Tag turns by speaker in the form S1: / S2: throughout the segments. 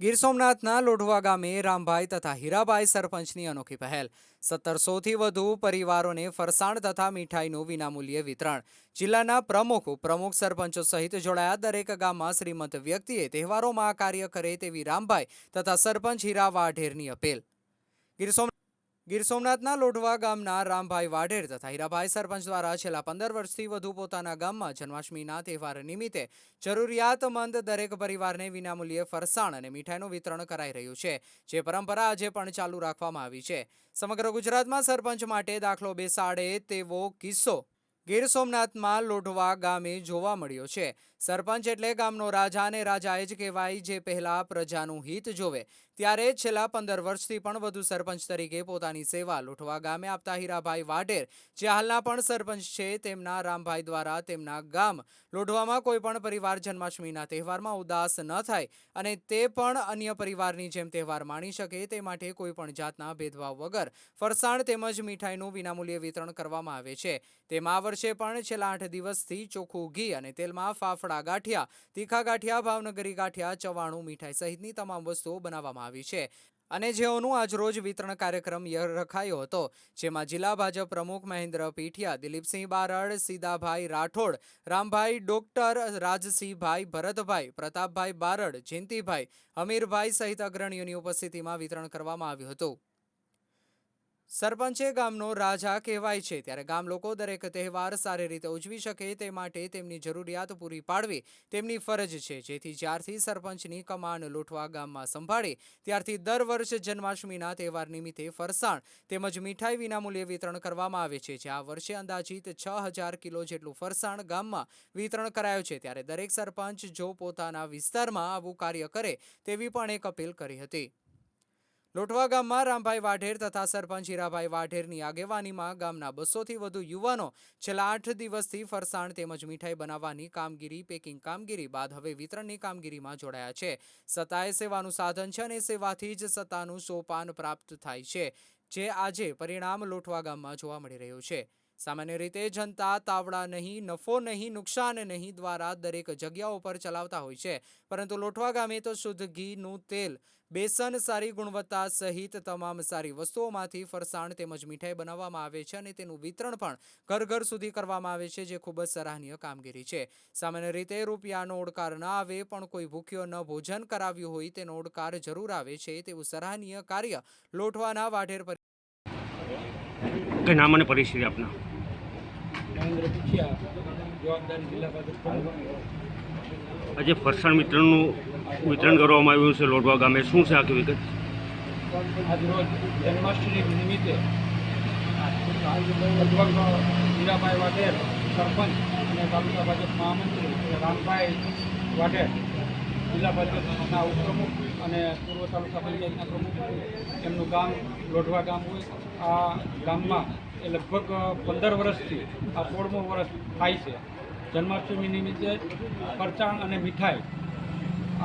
S1: ગીર સોમનાથના લોઢવા ગામે રામભાઈ તથા હીરાભાઈ સરપંચની અનોખી પહેલ. સત્તરસોથી વધુ પરિવારોને ફરસાણ તથા મીઠાઈનું વિનામૂલ્યે વિતરણ. જિલ્લાના પ્રમુખ પ્રમુખ સરપંચો સહિત જોડાયા દરેક ગામમાં શ્રીમંત વ્યક્તિએ તહેવારોમાં કાર્ય કરે તેવી રામભાઈ તથા સરપંચ હીરા વાઢેરની અપીલ. ગીર સોમ ગીર સોમનાથના લોઢવા ગામના રામભાઈ વાઢેર તથા હીરાભાઈ સરપંચ દ્વારા છેલ્લા પંદર વર્ષથી વધુ પોતાના ગામમાં જન્માષ્ટમીના તહેવાર નિમિત્તે જરૂરિયાતમંદ દરેક પરિવારને વિનામૂલ્યે ફરસાણ અને મીઠાઈનું વિતરણ કરાઈ રહ્યું છે, જે પરંપરા આજે પણ ચાલુ રાખવામાં આવી છે. સમગ્ર ગુજરાતમાં સરપંચ માટે દાખલો બેસાડે તેવો કિસ્સો ગીર સોમનાથમાં લોઢવા ગામે જોવા મળ્યો છે. સરપંચ એટલે ગામનો રાજા અને રાજા જ કહેવાય જે પહેલા પ્રજાનું હિત જોવે ત્યારે છેલ્લા પંદર વર્ષથી પણ વધુ સરપંચ તરીકે પોતાની સેવા લોઠવા ગામે આપતા હીરાભાઈ વાઢેર, જે હાલના પણ સરપંચ છે, તેમના રામભાઈ દ્વારા તેમના ગામ લોઢવામાં કોઈ પણ પરિવાર જન્માષ્ટમીના તહેવારમાં ઉદાસ ન થાય અને તે પણ અન્ય પરિવારની જેમ તહેવાર માણી શકે તે માટે કોઈ પણ જાતના ભેદભાવ વગર ફરસાણ તેમજ મીઠાઈનું વિનામૂલ્યે વિતરણ કરવામાં આવે છે. તેમાં આ વર્ષે પણ છેલ્લા આઠ દિવસથી ચોખ્ખું ઘી અને તેલમાં ફાફડા ગાંઠિયા, તીખા ગાંઠિયા, ભાવનગરી ગાંઠિયા, ચવાણું, મીઠાઈ સહિતની તમામ વસ્તુઓ બનાવવામાં આવી છે. અને જેઓનું આજરોજ વિતરણ કાર્યક્રમ રખાયો હતો, જેમાં જિલ્લા ભાજપ પ્રમુખ મહેન્દ્ર પીઠિયા, દિલીપસિંહ બારડ સીદાભાઈ રાઠોડ, રામભાઈ ડોક્ટર, રાજસિંહભાઈ ભરતભાઈ, પ્રતાપભાઈ બારડ, જયંતિભાઈ, અમીરભાઈ સહિત અગ્રણીઓની ઉપસ્થિતિમાં વિતરણ કરવામાં આવ્યું હતું. સરપંચે ગામનો રાજા કહેવાય છે. ત્યારે ગામ લોકો દરેક તહેવાર સારી રીતે ઉજવી શકે તે માટે તેમની જરૂરિયાત પૂરી પાડવી તેમની ફરજ છે. જેથી જ્યારથી સરપંચની કમાન લૂંટવા ગામમાં સંભાળી, ત્યારથી દર વર્ષે જન્માષ્ટમીના તહેવાર નિમિત્તે ફરસાણ તેમજ મીઠાઈ વિનામૂલ્યે વિતરણ કરવામાં આવે છે. જે આ વર્ષે અંદાજિત છ હજાર કિલો જેટલું ફરસાણ ગામમાં વિતરણ કરાયું છે. ત્યારે દરેક સરપંચ જો પોતાના વિસ્તારમાં આવું કાર્ય કરે તેવી પણ એક અપીલ કરી હતી. લોટવા ગામમાં રામભાઈ વાઢેર તથા સરપંચ હીરાભાઈ વાઢેરની આગેવાનીમાં ગામના બસોથી વધુ યુવાનો છેલ્લા આઠ દિવસથી ફરસાણ તેમજ મીઠાઈ બનાવવાની કામગીરી, પેકિંગ કામગીરી, બાદ હવે વિતરણની કામગીરીમાં જોડાયા છે. સત્તાએ સેવાનું સાધન છે અને સેવાથી જ સત્તાનું સોપાન પ્રાપ્ત થાય છે, જે આજે પરિણામ લોટવા ગામમાં જોવા મળી રહ્યું છે. સામાન્ય રીતે જનતા તાવડા નહીં, નફો નહીં, નુકસાન નહીં દ્વારા દરેક જગ્યાઓ પર ચલાવતા હોય છે. પરંતુ લોઠવા ગામે તો શુદ્ધ ઘીનું તેલ, બેસન સારી ગુણવત્તા સહિત તમામ સારી વસ્તુઓમાંથી ફરસાણ તેમજ મીઠાઈ બનાવવામાં આવે છે અને તેનું વિતરણ પણ ઘર ઘર સુધી કરવામાં આવે છે, જે ખૂબ જ સરાહનીય કામગીરી છે. સામાન્ય રીતે રૂપિયાનો ઓડકાર ન આવે, પણ કોઈ ભૂખ્યો ન ભોજન કરાવ્યું હોય તેનો ઓડકાર જરૂર આવે છે તેવું સરાહનીય કાર્ય લોઠવાના વાઢેર
S2: નામ અને પરિસ્થિતિ આપના.
S3: મહેન્દ્ર પૂછ્યા જવાબદારી જિલ્લા
S2: આજે ફરસાણ મિત્રનું વિતરણ કરવામાં આવ્યું છે લોઢવા ગામે. શું છે આખી વિગત?
S3: આજરોજ જન્માષ્ટમી નિમિત્તે હીરાભાઈ વાઢેર સરપંચ અને તાલુકા ભાજપ મહામંત્રી રામભાઈ વાઢેર જિલ્લા પંચાયતના ઉપપ્રમુખ અને પૂર્વ તાલુકા પંચાયતના પ્રમુખ. એમનું ગામ લોઢવા ગામ હોય. આ ગામમાં એ લગભગ પંદર વર્ષથી આ સોળમું વર્ષ થાય છે. જન્માષ્ટમી નિમિત્તે ફરસાણ અને મીઠાઈ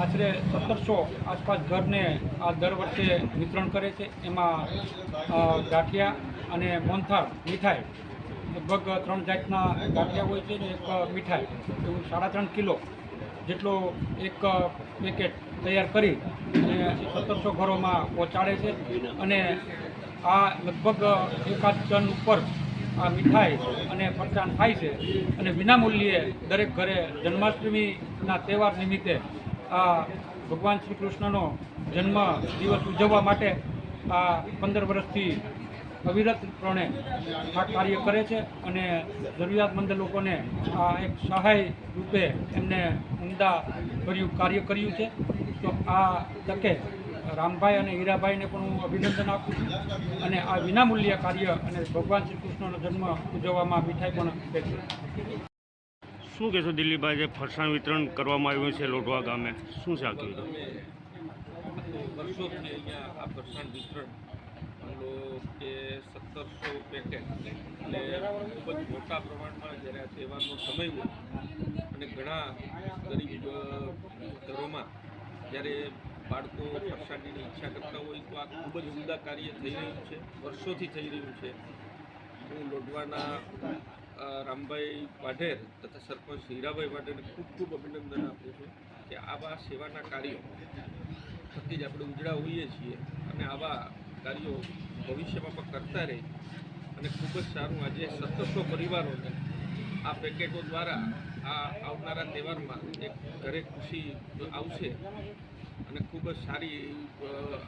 S3: આશરે સત્તરસો આસપાસ ઘરને આ દર વર્ષે વિતરણ કરે છે. એમાં ગાંઠિયા અને મોહનથાળ, મીઠાઈ લગભગ ત્રણ જાતના ગાંઠિયા હોય છે ને એક મીઠાઈ, એવું સાડા ત્રણ કિલો જેટલો એક પેકેટ તૈયાર કરી અને સત્તરસો ઘરોમાં પહોંચાડે છે અને આ લગભગ એકાદ ટન ઉપર આ મીઠાઈ અને ફરસાણ થાય છે. અને વિનામૂલ્યે દરેક ઘરે જન્માષ્ટમીના તહેવાર નિમિત્તે આ ભગવાન શ્રી કૃષ્ણનો જન્મ દિવસ ઉજવવા માટે આ પંદર વર્ષથી અવિરતપણે આ કાર્ય કરે છે અને જરૂરિયાતમંદ લોકોને આ એક સહાય રૂપે એમને ઉમદા ભર્યું કાર્ય કર્યું છે. તો આ તકે રામભાઈ અને હીરાભાઈને પણ હું અભિનંદન આપું છું. અને આ વિનામૂલ્ય કાર્ય અને ભગવાન શ્રી કૃષ્ણનો જન્મ ઉજવવામાં મીઠાઈ પણ છે.
S2: શું કહેશો દિલ્હીભાઈ જે ફરસાણ વિતરણ કરવામાં આવ્યું છે લોઢવા ગામે? શું છે આખી
S4: વર્ષોથી અહીંયા આ ફરસાણ વિતરણ કે સત્તરસો પેકેટ એટલે ખૂબ જ મોટા પ્રમાણમાં જ્યારે આ તહેવારનો સમય હોય અને ઘણા ગરીબ ઘરોમાં જ્યારે બાળકો પ્રસાદીની ઈચ્છા કરતા હોય તો આ ખૂબ જ ઉમદા કાર્ય થઈ રહ્યું છે, વર્ષોથી થઈ રહ્યું છે. હું લોઢવાના રામભાઈ વાઢેર તથા સરપંચ હીરાભાઈ વાઢેરને ખૂબ ખૂબ અભિનંદન આપું છું કે આવા સેવાના કાર્યો પ્રત્યે જ આપણે ઉજળા હોઈએ છીએ અને આવા કાર્યો ભવિષ્યમાં પણ કરતા રહે અને ખૂબ જ સારું આજે સત્તરસો પરિવારોને આ પેકેટો દ્વારા આ આવનારા તહેવારમાં એક ઘરે ખુશી આવશે. અને ખૂબ જ સારી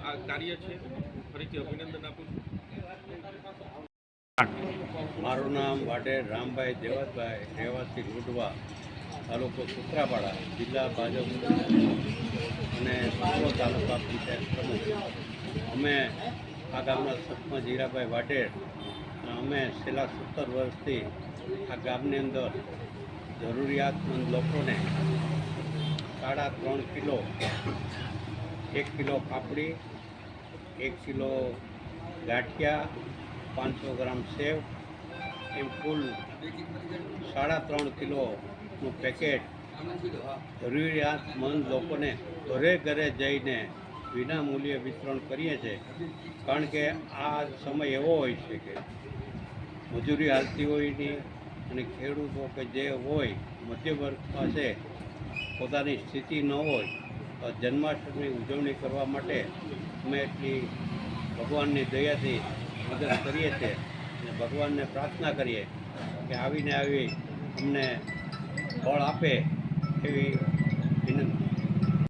S4: આ કાર્ય છે. ફરીથી અભિનંદન આપું છું.
S5: મારું નામ વાટેર રામભાઈ દેવતભાઈ, રહેવાસી લુડવા તાલુકો સુત્રાપાડા જિલ્લા ભાજપ. અને પૂર્વ તાલુકા પંચાયત પ્રમુખ. અમે આ ગામના સરપંચ હીરાભાઈ વાટેર અમે છેલ્લા સત્તર વર્ષથી આ ગામની અંદર જરૂરિયાતમંદ લોકોને સાડા ત્રણ કિલો, એક કિલો પાપડી, એક કિલો ગાંઠિયા, પાંચસો ગ્રામ સેવ, એમ કુલ સાડા ત્રણ કિલોનું પેકેટ જરૂરિયાતમંદ લોકોને ઘરે ઘરે જઈને વિના મૂલ્યે વિતરણ કરીએ છીએ કારણ કે આ સમય એવો હોય છે કે મજૂરી હાલતી હોય નહીં અને ખેડૂતો કે જે હોય મધ્યવર્ગ પાસે પોતાની સ્થિતિ ન હોય, તો જન્માષ્ટમી ઉજવણી કરવા માટે અમે એટલી ભગવાનની દયાથી મદદ કરીએ છીએ અને ભગવાનને પ્રાર્થના કરીએ કે આવીને આવી અમને ફળ આપે એવી વિનંતી.